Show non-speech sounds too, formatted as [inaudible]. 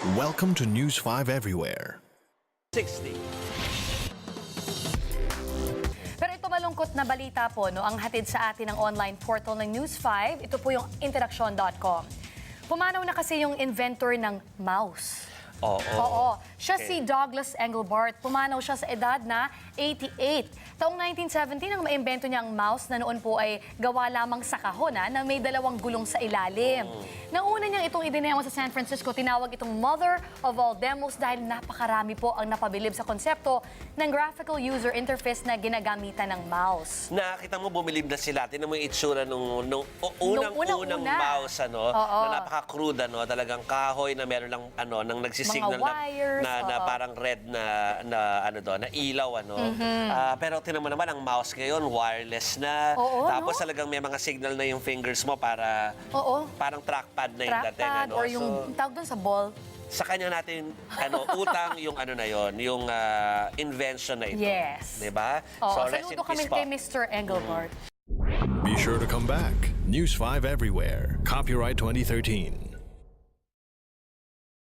Welcome to News 5 Everywhere. 60. Pero ito malungkot na balita po, no, ang hatid sa atin ng online portal ng News 5. Ito po yung interaction.com. Pumanaw na kasi yung inventor ng mouse. Oo. Oo. Siya Okay. si Douglas Engelbart. Pumanaw siya sa edad na 88. Taong 1970 nang maimbento niya ang mouse na noon po ay gawa lamang sa kahon ah, na may dalawang gulong sa ilalim. Nauna niyang itong idinemo sa San Francisco, tinawag itong mother of all demos dahil napakarami po ang napabilib sa konsepto ng graphical user interface na ginagamitan ng mouse. Nakita mo, bumilib na sila. Tinan mo yung itsura nung, nung o- unang-unang unang-una. mouse, ano, Oo. na napaka-crude, ano, talagang kahoy na meron lang, ano, nang nagsisignal Wires, na, na, na parang red na, na, ano doon, na ilaw, ano. Mm-hmm. Ah, pero tinan mo naman, ang mouse ngayon, wireless na. Oo, Tapos no? talagang may mga signal na yung fingers mo para, Oo. parang trackpad na yung dating, Trackpad ano. or yung So, tawag doon sa ball. sa kanya natin ano [laughs] utang yung ano na yon yung ah, invention na ito Yes. 'di ba Oo, rest in kami peace po. kay Mr. Engelbart. Be sure to come back. News 5 Everywhere. Copyright 2013.